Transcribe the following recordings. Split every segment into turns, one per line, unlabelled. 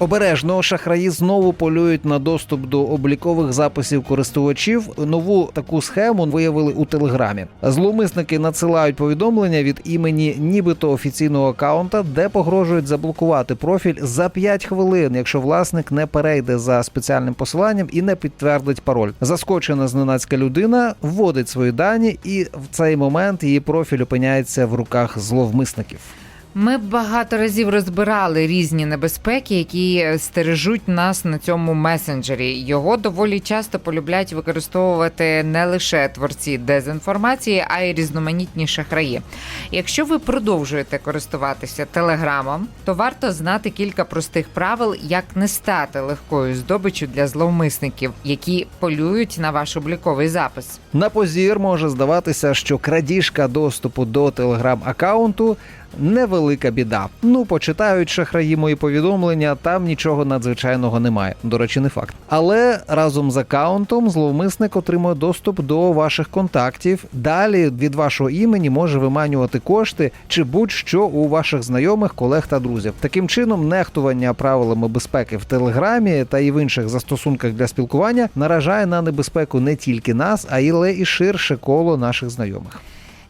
Обережно шахраї знову полюють на доступ до облікових записів користувачів. Нову таку схему виявили у телеграмі. Зловмисники надсилають повідомлення від імені нібито офіційного акаунта, де погрожують заблокувати профіль за 5 хвилин, якщо власник не перейде за спеціальним посиланням і не підтвердить пароль. Заскочена зненацька людина вводить свої дані, і в цей момент її профіль опиняється в руках зловмисників.
Ми багато разів розбирали різні небезпеки, які стережуть нас на цьому месенджері. Його доволі часто полюблять використовувати не лише творці дезінформації, а й різноманітні шахраї. Якщо ви продовжуєте користуватися телеграмом, то варто знати кілька простих правил, як не стати легкою здобиччю для зловмисників, які полюють на ваш обліковий запис.
На позір може здаватися, що крадіжка доступу до телеграм-аккаунту невелика біда. Ну, почитають шахраї мої повідомлення, там нічого надзвичайного немає. До речі, не факт. Але разом з аккаунтом зловмисник отримує доступ до ваших контактів. Далі від вашого імені може виманювати кошти чи будь-що у ваших знайомих, колег та друзів. Таким чином, нехтування правилами безпеки в телеграмі та і в інших застосунках для спілкування наражає на небезпеку не тільки нас, а й і ширше коло наших знайомих.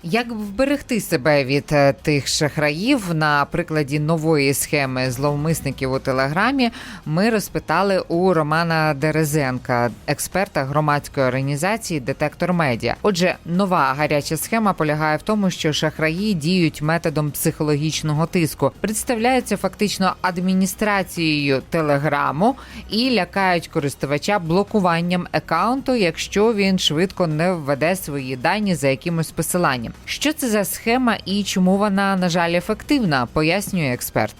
Як вберегти себе від е, тих шахраїв на прикладі нової схеми зловмисників у телеграмі? Ми розпитали у Романа Дерезенка, експерта громадської організації Детектор Медіа. Отже, нова гаряча схема полягає в тому, що шахраї діють методом психологічного тиску, представляються фактично адміністрацією телеграму і лякають користувача блокуванням аккаунту, якщо він швидко не введе свої дані за якимось посиланням. Що це за схема і чому вона, на жаль, ефективна, пояснює експерт.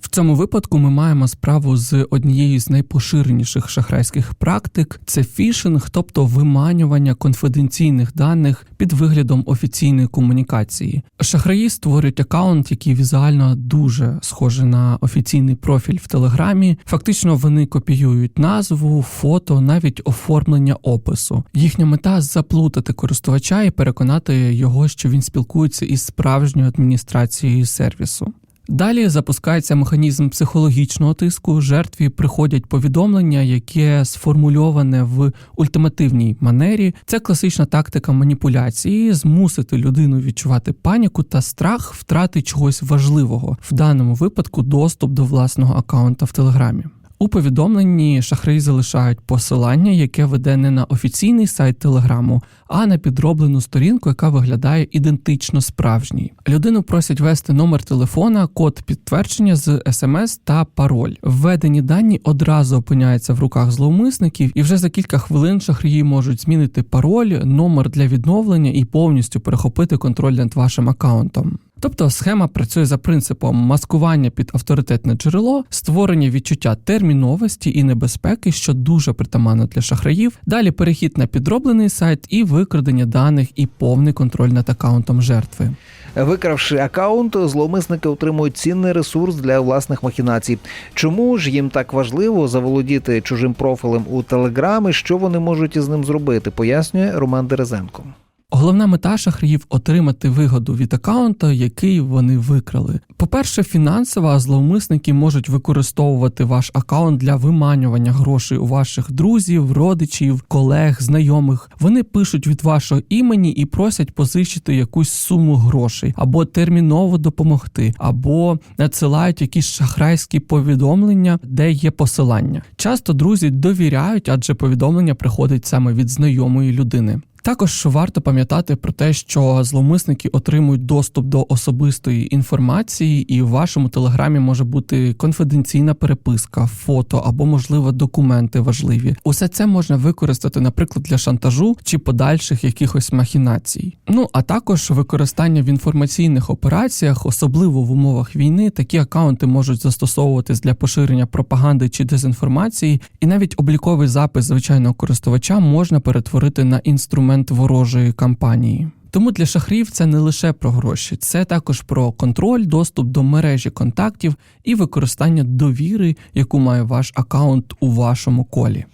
В цьому випадку ми маємо справу з однією з найпоширеніших шахрайських практик це фішинг, тобто виманювання конфіденційних даних під виглядом офіційної комунікації. Шахраї створюють аккаунт, який візуально дуже схожий на офіційний профіль в телеграмі. Фактично вони копіюють назву, фото, навіть оформлення опису. Їхня мета заплутати користувача і переконати його, що він спілкується із справжньою адміністрацією сервісу. Далі запускається механізм психологічного тиску. Жертві приходять повідомлення, яке сформульоване в ультимативній манері. Це класична тактика маніпуляції, змусити людину відчувати паніку та страх втрати чогось важливого, в даному випадку доступ до власного аккаунта в Телеграмі. У повідомленні шахраї залишають посилання, яке веде не на офіційний сайт Телеграму, а на підроблену сторінку, яка виглядає ідентично справжній. Людину просять ввести номер телефона, код підтвердження з смс та пароль. Введені дані одразу опиняються в руках зловмисників, і вже за кілька хвилин шахраї можуть змінити пароль, номер для відновлення і повністю перехопити контроль над вашим аккаунтом. Тобто схема працює за принципом маскування під авторитетне джерело, створення відчуття терміновості і небезпеки, що дуже притаманно для шахраїв. Далі перехід на підроблений сайт і викрадення даних і повний контроль над аккаунтом жертви.
Викравши аккаунт, зловмисники отримують цінний ресурс для власних махінацій. Чому ж їм так важливо заволодіти чужим профілем у телеграмі? Що вони можуть із ним зробити? Пояснює Роман Дерезенко.
Головна мета шахраїв отримати вигоду від аккаунта, який вони викрали. По-перше, фінансово зловмисники можуть використовувати ваш аккаунт для виманювання грошей у ваших друзів, родичів, колег, знайомих. Вони пишуть від вашого імені і просять позичити якусь суму грошей або терміново допомогти, або надсилають якісь шахрайські повідомлення, де є посилання. Часто друзі довіряють, адже повідомлення приходить саме від знайомої людини. Також варто пам'ятати про те, що зловмисники отримують доступ до особистої інформації, і в вашому телеграмі може бути конфіденційна переписка, фото або, можливо, документи важливі. Усе це можна використати, наприклад, для шантажу чи подальших якихось махінацій. Ну а також використання в інформаційних операціях, особливо в умовах війни, такі акаунти можуть застосовуватись для поширення пропаганди чи дезінформації, і навіть обліковий запис звичайного користувача можна перетворити на інструмент ворожої кампанії. Тому для шахрів це не лише про гроші, це також про контроль, доступ до мережі контактів і використання довіри, яку має ваш аккаунт у вашому колі.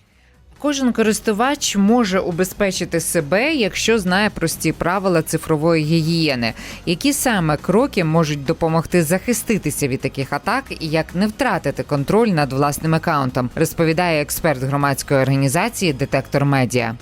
кожен користувач може убезпечити себе, якщо знає прості правила цифрової гігієни. Які саме кроки можуть допомогти захиститися від таких атак і як не втратити контроль над власним акаунтом, розповідає експерт громадської організації Детектор Медіа.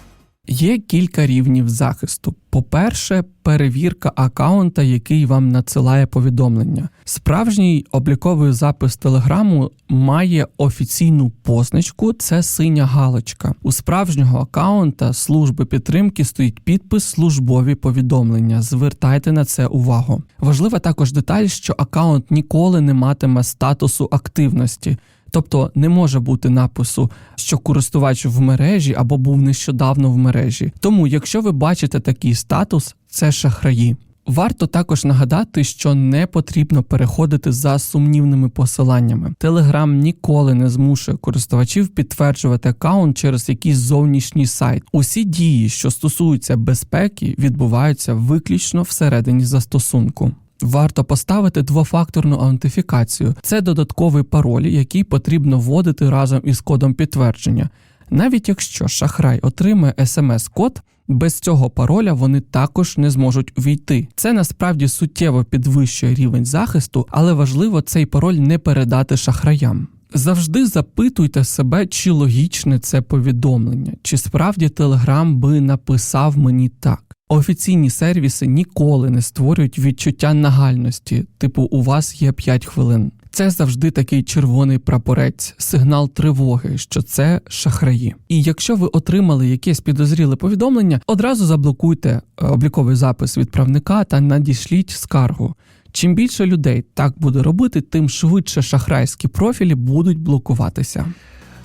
Є кілька рівнів захисту. По-перше, перевірка акаунта, який вам надсилає повідомлення. Справжній обліковий запис телеграму має офіційну позначку, це синя галочка. У справжнього акаунта служби підтримки стоїть підпис службові повідомлення. Звертайте на це увагу. Важлива також деталь, що акаунт ніколи не матиме статусу активності. Тобто не може бути напису, що користувач в мережі або був нещодавно в мережі. Тому, якщо ви бачите такий статус, це шахраї. Варто також нагадати, що не потрібно переходити за сумнівними посиланнями. Телеграм ніколи не змушує користувачів підтверджувати аккаунт через якийсь зовнішній сайт. Усі дії, що стосуються безпеки, відбуваються виключно всередині застосунку. Варто поставити двофакторну аутентифікацію. Це додатковий пароль, який потрібно вводити разом із кодом підтвердження. Навіть якщо шахрай отримає смс-код, без цього пароля вони також не зможуть увійти. Це насправді суттєво підвищує рівень захисту, але важливо цей пароль не передати шахраям. Завжди запитуйте себе, чи логічне це повідомлення, чи справді Телеграм би написав мені так. Офіційні сервіси ніколи не створюють відчуття нагальності, типу у вас є 5 хвилин. Це завжди такий червоний прапорець, сигнал тривоги, що це шахраї. І якщо ви отримали якесь підозріле повідомлення, одразу заблокуйте е, обліковий запис відправника та надішліть скаргу. Чим більше людей так буде робити, тим швидше шахрайські профілі будуть блокуватися.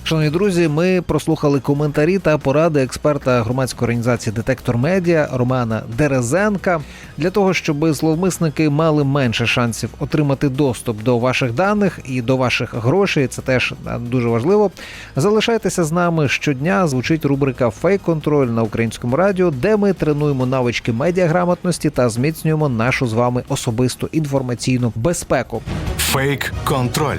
Шановні друзі, ми прослухали коментарі та поради експерта громадської організації Детектор Медіа Романа Дерезенка для того, щоб зловмисники мали менше шансів отримати доступ до ваших даних і до ваших грошей. Це теж е, дуже важливо. Залишайтеся з нами щодня. Звучить рубрика Фейк-контроль на українському радіо, де ми тренуємо навички медіаграмотності та зміцнюємо нашу з вами особисту інформаційну безпеку.
Фейк контроль.